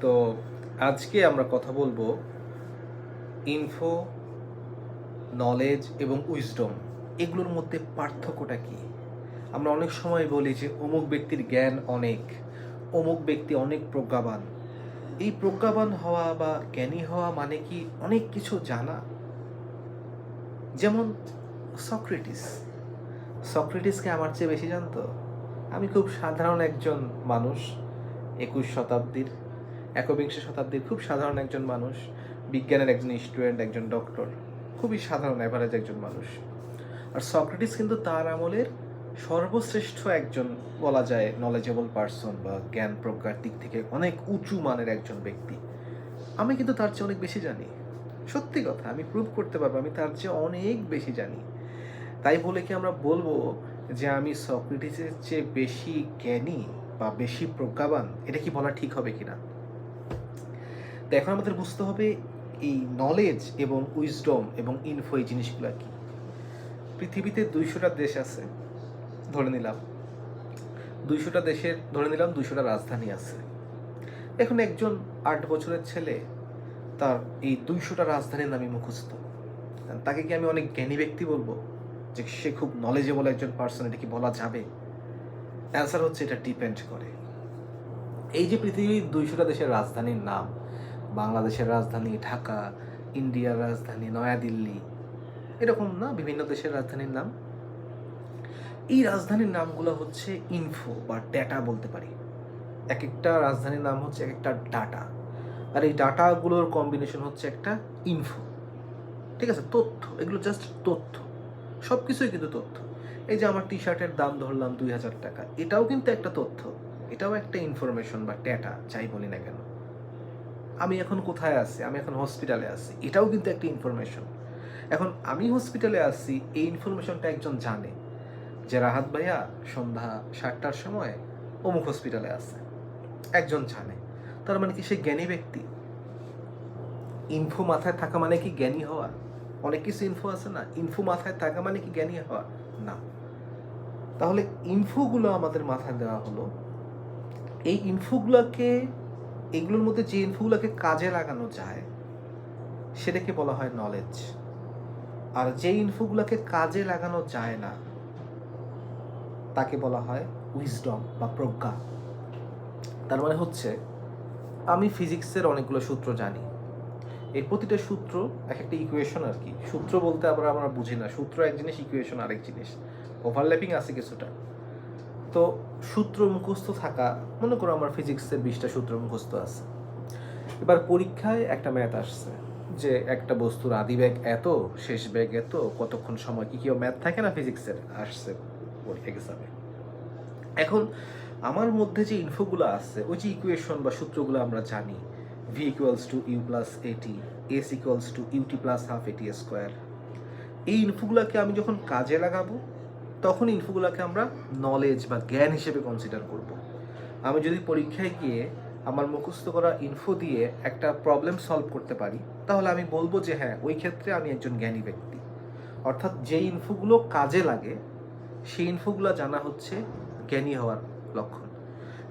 তো আজকে আমরা কথা বলব ইনফো নলেজ এবং উইজডম এগুলোর মধ্যে পার্থক্যটা কি? আমরা অনেক সময় বলি যে অমুক ব্যক্তির জ্ঞান অনেক, অমুক ব্যক্তি অনেক প্রজ্ঞাবান। এই প্রজ্ঞাবান হওয়া বা জ্ঞানী হওয়া মানে কি অনেক কিছু জানা? যেমন সক্রেটিস। সক্রেটিসকে আমার চেয়ে বেশি জানতো? আমি খুব সাধারণ একজন মানুষ, একুশ শতাব্দীর। একবিংশ শতাব্দীর খুব সাধারণ একজন মানুষ, বিজ্ঞানের একজন স্টুডেন্ট, একজন ডক্টর, খুবই সাধারণ অ্যাভারেজ একজন মানুষ। আর সক্রেটিস কিন্তু তার আমলের সর্বশ্রেষ্ঠ একজন বলা যায় নলেজেবল পার্সন বা জ্ঞান প্রজ্ঞার দিক থেকে অনেক উঁচু মানের একজন ব্যক্তি। আমি কিন্তু তার চেয়ে অনেক বেশি জানি। সত্যি কথা, আমি প্রুভ করতে পারব, আমি তার চেয়ে অনেক বেশি জানি। তাই বলে কি আমরা বলব যে আমি সক্রেটিসের চেয়ে বেশি জ্ঞানী বা বেশি প্রজ্ঞাবান? এটা কি বলা ঠিক হবে কিনা? তো এখন আমাদের বুঝতে হবে এই নলেজ এবং উইজডম এবং ইনফো এই জিনিসগুলো কি। পৃথিবীতে দুইশোটা দেশ আছে, ধরে নিলাম। দুইশোটা দেশের, ধরে নিলাম দুইশোটা রাজধানী আছে। এখন একজন আট বছরের ছেলে, তার এই দুইশোটা রাজধানীর নামই মুখস্থ। তাকে কি আমি অনেক জ্ঞানী ব্যক্তি বলব? যে সে খুব নলেজেবল একজন পার্সন এটা কি বলা যাবে? অ্যান্সার হচ্ছে এটা ডিপেন্ড করে। এই যে পৃথিবীর দুইশোটা দেশের রাজধানীর নাম বাংলাদেশের রাজধানী ঢাকা, ইন্ডিয়ার রাজধানী নয়াদিল্লি, এরকম না বিভিন্ন দেশের রাজধানীর নাম? এই রাজধানীর নামগুলো হচ্ছে ইনফো বা ডেটা বলতে পারি। এক একটা রাজধানীর নাম হচ্ছে এক একটা ডাটা আর এই ডাটাগুলোর কম্বিনেশন হচ্ছে একটা ইনফো ঠিক আছে? তথ্য। এগুলো জাস্ট তথ্য। সব কিছুই কিন্তু তথ্য। এই যে আমার টি শার্টের দাম ধরলাম দুই হাজার টাকা, এটাও কিন্তু একটা তথ্য। এটাও একটা ইনফরমেশন বা ডেটা যাই বলি না কেন। আমি এখন কোথায় আছি? আমি এখন হসপিটালে আছি। এটাও কিন্তু একটা ইনফরমেশন এখন আমি হসপিটালে আছি, এই ইনফরমেশনটা একজন জানে যে রাহাত ভাইয়া সন্ধ্যা সাতটার সময় অমুক হসপিটালে আছে। একজন জানে। তার মানে কি সে জ্ঞানী ব্যক্তি? ইনফো মাথায় থাকা মানে কি জ্ঞানী হওয়া? অনেক কিছু ইনফো আছে না? ইনফো মাথায় থাকা মানে কি জ্ঞানী হওয়া? না। তাহলে ইনফোগুলো আমাদের মাথায় দেওয়া হলো। এই ইনফোগুলোকে এগুলোর মধ্যে যে ইনফোগুলোকে কাজে লাগানো যায়, সেটাকে বলা হয় নলেজ আর যে ইনফোগুলোকে কাজে লাগানো যায় না, তাকে বলা হয় উইজডম বা প্রজ্ঞা। তার মানে হচ্ছে, আমি ফিজিক্সের অনেকগুলো সূত্র জানি। এই প্রতিটা সূত্র এক একটা ইকুয়েশন আর কি। সূত্র বলতে আবার আমরা বুঝি না। সূত্র এক জিনিস ইকুয়েশন আরেক জিনিস। ওভারল্যাপিং আছে কিছুটা। তো সূত্র মুখস্থ থাকা, মনে করো আমার ফিজিক্সের বিশটা সূত্র মুখস্থ আছে। এবার পরীক্ষায় একটা ম্যাথ আসছে যে একটা বস্তুর আদি ব্যাগ এত, শেষ ব্যাগ এত, কতক্ষণ সময়, কি কেউ ম্যাথ থাকে না ফিজিক্সের? আসছে এক্সামে এখন আমার মধ্যে যে ইনফোগুলো আছে, ওই যে ইকুয়েশন বা সূত্রগুলো আমরা জানি V equals to U plus A T S equals to U T plus half A T square এই ইনফোগুলোকে আমি যখন কাজে লাগাবো তখন ইনফোগুলোকে আমরা নলেজ বা জ্ঞান হিসেবে কনসিডার করব। আমি যদি পরীক্ষায় গিয়ে আমার মুখস্থ করা ইনফো দিয়ে একটা প্রবলেম সলভ করতে পারি, তাহলে আমি বলব যে হ্যাঁ ওই ক্ষেত্রে আমি একজন জ্ঞানী ব্যক্তি। অর্থাৎ যে ইনফোগুলো কাজে লাগে, সেই ইনফোগুলো জানা হচ্ছে জ্ঞানী হওয়ার লক্ষণ।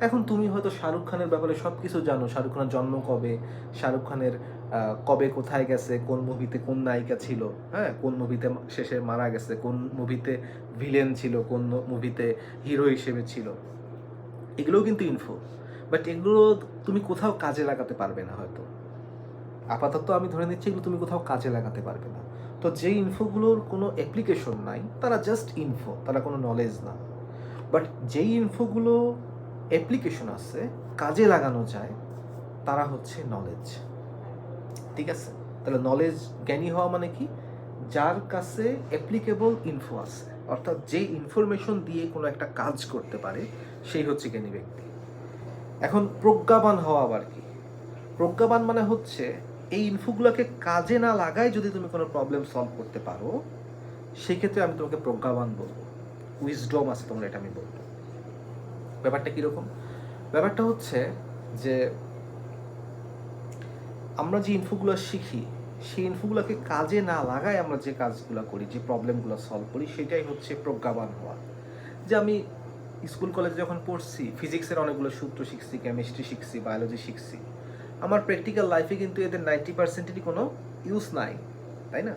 এখন তুমি হয়তো শাহরুখ খানের ব্যাপারে সব কিছু জানো। শাহরুখ খানের জন্ম কবে? শাহরুখ খানের কবে কোথায় গেছে, কোন মুভিতে কোন নায়িকা ছিল হ্যাঁ? কোন মুভিতে শেষে মারা গেছে, কোন মুভিতে ভিলেন ছিল, কোন মুভিতে হিরো হিসেবে ছিল। এগুলোও কিন্তু ইনফো বাট এগুলো তুমি কোথাও কাজে লাগাতে পারবে না হয়তো। আপাতত আমি ধরে নিচ্ছি এগুলো তুমি কোথাও কাজে লাগাতে পারবে না। তো যে ইনফোগুলোর কোনো অ্যাপ্লিকেশন নাই, তারা জাস্ট ইনফো তারা কোনো নলেজ না। বাট যেই ইনফোগুলো অ্যাপ্লিকেশন আছে, কাজে লাগানো যায়, তারা হচ্ছে নলেজ ঠিক আছে? তাহলে নলেজ জ্ঞানী হওয়া মানে কি? যার কাছে অ্যাপ্লিকেবল ইনফো আছে, অর্থাৎ যে ইনফরমেশন দিয়ে কোনো একটা কাজ করতে পারে, সেই হচ্ছে জ্ঞানী ব্যক্তি। এখন প্রজ্ঞাবান হওয়া আবার কি? প্রজ্ঞাবান মানে হচ্ছে, এই ইনফোগুলোকে কাজে না লাগায় যদি তুমি কোনো প্রবলেম সলভ করতে পারো সেই ক্ষেত্রে আমি তোমাকে প্রজ্ঞাবান বলব। উইজডম আছে তোমরা, এটা আমি বলব। ব্যাপারটা কীরকম? ব্যাপারটা হচ্ছে যে আমরা যে ইনফোগুলো শিখি, সেই ইনফোগুলোকে কাজে না লাগায় আমরা যে কাজগুলো করি, যে প্রবলেমগুলো সলভ করি, সেটাই হচ্ছে প্রজ্ঞাবান হওয়া। যে আমি স্কুল কলেজে যখন পড়ছি ফিজিক্সের অনেকগুলো সূত্র শিখছি কেমিস্ট্রি শিখছি বায়োলজি শিখছি, আমার প্র্যাকটিক্যাল লাইফে কিন্তু এদের নাইনটি পার্সেন্টেরই কোনো ইউজ নাই, তাই না?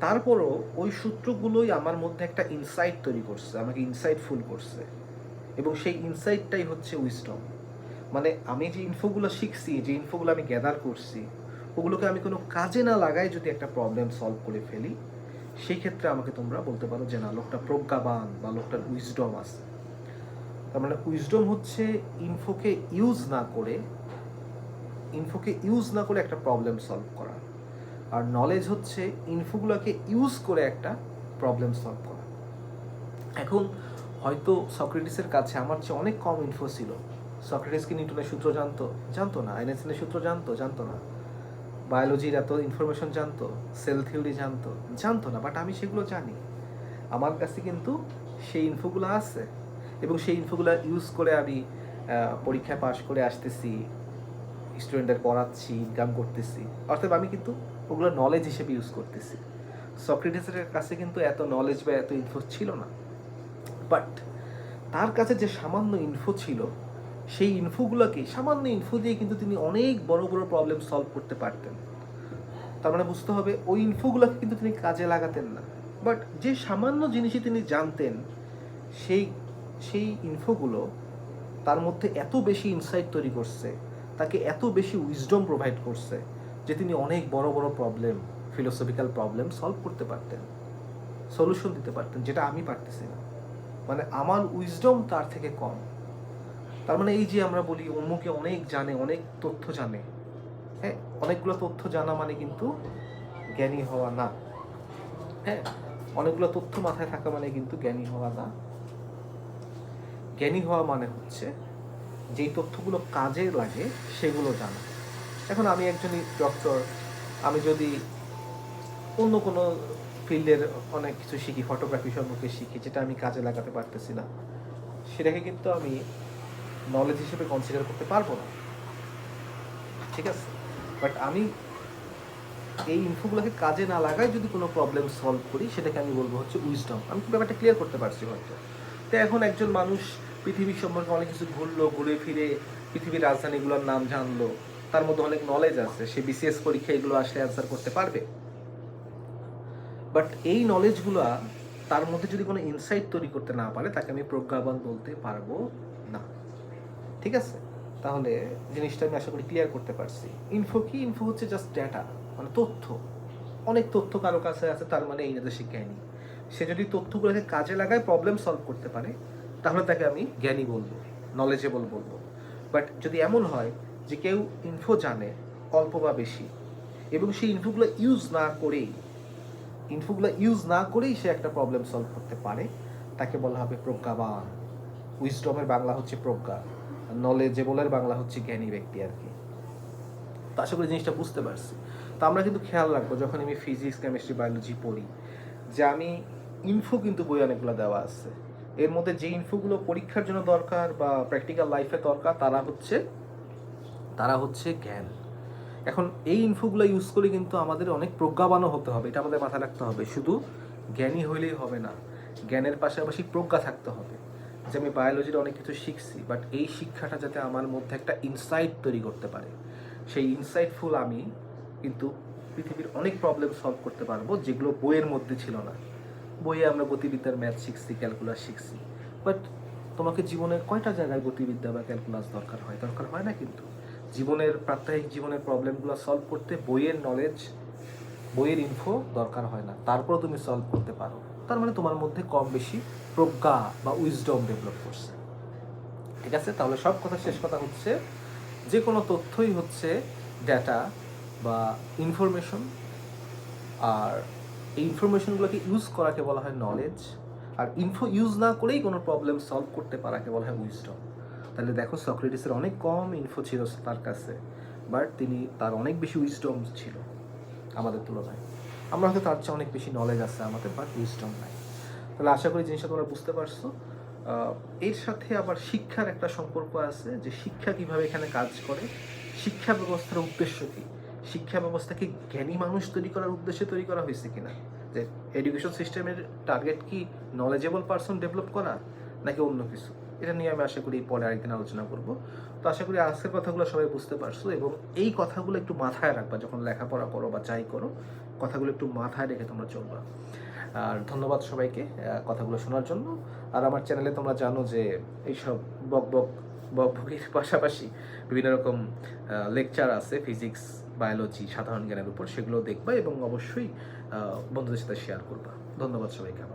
তারপরও ওই সূত্রগুলোই আমার মধ্যে একটা ইনসাইট তৈরি করছে, আমাকে ইনসাইটফুল করছে, এবং সেই ইনসাইটটাই হচ্ছে উইজডম মানে আমি যে ইনফোগুলো শিখছি, যে ইনফোগুলো আমি গ্যাদার করছি, ওগুলোকে আমি কোনো কাজে না লাগাই যদি একটা প্রবলেম সলভ করে ফেলি, সেই ক্ষেত্রে আমাকে তোমরা বলতে পারো যে না, লোকটা প্রজ্ঞাবান বা লোকটার উইজডম আছে। তার মানে উইজডম হচ্ছে ইনফোকে ইউজ না করে ইনফোকে ইউজ না করে একটা প্রবলেম সলভ করা। আর নলেজ হচ্ছে ইনফোগুলোকে ইউজ করে একটা প্রবলেম সলভ করা। এখন হয়তো সক্রেটিসের কাছে আমার চেয়ে অনেক কম ইনফো ছিল। সক্রেটিস কি নিউটনের সূত্র জানতো? জানতো না। আইনস্টাইনের সূত্র জানতো? জানতো না। বায়োলজির এত ইনফরমেশন জানতো? সেল থিওরি জানতো? জানতো না। বাট আমি সেগুলো জানি। আমার কাছে কিন্তু সেই ইনফোগুলো আছে। এবং সেই ইনফোগুলো ইউজ করে আমি পরীক্ষায় পাশ করে আসতেছি। স্টুডেন্টদের পড়াচ্ছি ইনকাম করতেছি। অর্থাৎ আমি কিন্তু ওগুলো নলেজ হিসেবে ইউজ করতেছি। সক্রেটিসের কাছে কিন্তু এত নলেজ বা এত ইনফো ছিল না। বাট তার কাছে যে সামান্য ইনফো ছিল সেই ইনফোগুলোকে, সামান্য ইনফো দিয়ে কিন্তু তিনি অনেক বড় বড় প্রবলেম সলভ করতে পারতেন। তার মানে বুঝতে হবে, ওই ইনফোগুলোকে কিন্তু তিনি কাজে লাগাতেন না। বাট যে সামান্য জিনিসই তিনি জানতেন, সেই সেই ইনফোগুলো তার মধ্যে এত বেশি ইনসাইট তৈরি করছে, তাকে এত বেশি উইজডম প্রোভাইড করছে, যে তিনি অনেক বড় বড় প্রবলেম ফিলোসফিক্যাল প্রবলেম সলভ করতে পারতেন সলিউশন দিতে পারতেন, যেটা আমি পারতেছি না। মানে আমার উইজডম তার থেকে কম। তার মানে এই যে আমরা বলি অমুকে অনেক জানে, অনেক তথ্য জানে। হ্যাঁ অনেকগুলো তথ্য জানা মানে কিন্তু জ্ঞানী হওয়া না। হ্যাঁ অনেকগুলো তথ্য মাথায় থাকা মানে কিন্তু জ্ঞানী হওয়া না। জ্ঞানী হওয়া মানে হচ্ছে যেই তথ্যগুলো কাজে লাগে, সেগুলো জানা। এখন আমি একজন ডক্টর আমি যদি অন্য কোনো ফিল্ডের অনেক কিছু শিখি ফটোগ্রাফি সম্পর্কে শিখি, যেটা আমি কাজে লাগাতে পারতেছি না, সেটাকে কিন্তু আমি নলেজ হিসেবে কনসিডার করতে পারব না। ঠিক আছে? বাট আমি এই ইনফোগুলোকে কাজে না লাগায় যদি কোনো প্রবলেম সলভ করি, সেটাকে আমি বলব হচ্ছে উইজডম আমি ব্যাপারটা ক্লিয়ার করতে পারছি হয়তো। তো এখন একজন মানুষ পৃথিবীর সম্পর্কে অনেক কিছু ঘুরলো, ঘুরে ফিরে পৃথিবীর রাজধানীগুলোর নাম জানলো, তার মধ্যে অনেক নলেজ আছে, সে বিসিএস পরীক্ষা এগুলো আসলে অ্যান্সার করতে পারবে। বাট এই নলেজগুলো তার মধ্যে যদি কোনো ইনসাইট তৈরি করতে না পারে, তাকে আমি প্রজ্ঞাবান বলতে পারব না। ঠিক আছে? তাহলে জিনিসটা আমি আশা করি ক্লিয়ার করতে পারছি। ইনফো কি? ইনফো হচ্ছে জাস্ট ডেটা মানে তথ্য। অনেক তথ্য কারও কাছে আছে, তার মানে এই না সে জ্ঞানী সে যদি তথ্যগুলোকে কাজে লাগায় প্রবলেম সলভ করতে পারে, তাহলে তাকে আমি জ্ঞানী বলব নলেজেবল বলব। বাট যদি এমন হয় যে কেউ ইনফো জানে, অল্প বা বেশি, এবং সেই ইনফোগুলো ইউজ না করেই ইনফোগুলো ইউজ না করেই সে একটা প্রবলেম সলভ করতে পারে, তাকে বলা হবে প্রজ্ঞাবান। উইজডমের বাংলা হচ্ছে প্রজ্ঞা। নলেজেবলের বাংলা হচ্ছে জ্ঞানী ব্যক্তি আর কি। তো আশা করি জিনিসটা বুঝতে পারছি। তো আমরা কিন্তু খেয়াল রাখব, যখন আমি ফিজিক্স কেমিস্ট্রি বায়োলজি পড়ি, যে আমি ইনফো কিন্তু বই অনেকগুলো দেওয়া আছে। এর মধ্যে যে ইনফোগুলো পরীক্ষার জন্য দরকার বা প্র্যাকটিক্যাল লাইফে দরকার, তারা হচ্ছে তারা হচ্ছে জ্ঞান। এখন এই ইনফোগুলো ইউজ করে কিন্তু আমাদের অনেক প্রজ্ঞাবানও হতে হবে, এটা আমাদের মাথায় রাখতে হবে। শুধু জ্ঞানী হইলেই হবে না, জ্ঞানের পাশাপাশি প্রজ্ঞা থাকতে হবে। যে আমি বায়োলজির অনেক কিছু শিখছি বাট এই শিক্ষাটা যাতে আমার মধ্যে একটা ইনসাইট তৈরি করতে পারে, সেই ইনসাইটফুল আমি কিন্তু পৃথিবীর অনেক প্রবলেম সলভ করতে পারব, যেগুলো বইয়ের মধ্যে ছিল না। বইয়ে আমরা গতিবিদ্যার ম্যাথ শিখছি ক্যালকুলাস শিখছি বাট তোমাকে জীবনের কয়টা জায়গায় গতিবিদ্যা বা ক্যালকুলাস দরকার হয়? দরকার হয় না কিন্তু। জীবনের, প্রাত্যহিক জীবনের প্রবলেমগুলো সলভ করতে বইয়ের নলেজ বইয়ের ইনফো দরকার হয় না। তারপরও তুমি সলভ করতে পারো। তার মানে তোমার মধ্যে কম বেশি প্রজ্ঞা বা উইজডম ডেভেলপ করছে। ঠিক আছে? তাহলে সব কথা, শেষ কথা হচ্ছে যে কোনো তথ্যই হচ্ছে ডেটা বা ইনফরমেশন আর এই ইনফরমেশনগুলোকে ইউজ করাকে বলা হয় নলেজ আর ইনফো ইউজ না করেই কোনো প্রবলেম সলভ করতে পারাকে বলা হয় উইজডম তাহলে দেখো, সক্রেটিসের অনেক কম ইনফো ছিল তার কাছে বাট তিনি তার অনেক বেশি উইজডম ছিল আমাদের তুলনায়। আমরা হয়তো তার চেয়ে অনেক বেশি নলেজ আছে আমাদের বাট উইজডম নাই। তাহলে আশা করি জিনিসটা তোমরা বুঝতে পারছ। এর সাথে আবার শিক্ষার একটা সম্পর্ক আছে যে শিক্ষা কীভাবে এখানে কাজ করে, শিক্ষা ব্যবস্থার উদ্দেশ্য কি? শিক্ষা ব্যবস্থাকে জ্ঞানী মানুষ তৈরি করার উদ্দেশ্যে তৈরি করা হয়েছে কিনা? যে এডুকেশন সিস্টেমের টার্গেট কি নলেজেবল পারসন ডেভেলপ করা, নাকি অন্য কিছু? এটা নিয়ে আমি আশা করি পরে আরেকদিন আলোচনা করব। তো আশা করি আজকের কথাগুলো সবাই বুঝতে পারছ এবং এই কথাগুলো একটু মাথায় রাখবা যখন লেখাপড়া করো বা যাই করো, কথাগুলো একটু মাথায় রেখে তোমরা চলবা। আর ধন্যবাদ সবাইকে কথাগুলো শোনার জন্য। আর আমার চ্যানেলে তোমরা জানো যে এইসব বক বক বক বকির পাশাপাশি বিভিন্ন রকম লেকচার আছে, ফিজিক্স, বায়োলজি, সাধারণ জ্ঞানের উপর সেগুলো দেখবা এবং অবশ্যই বন্ধুদের সাথে শেয়ার করবা। ধন্যবাদ সবাইকে আবার।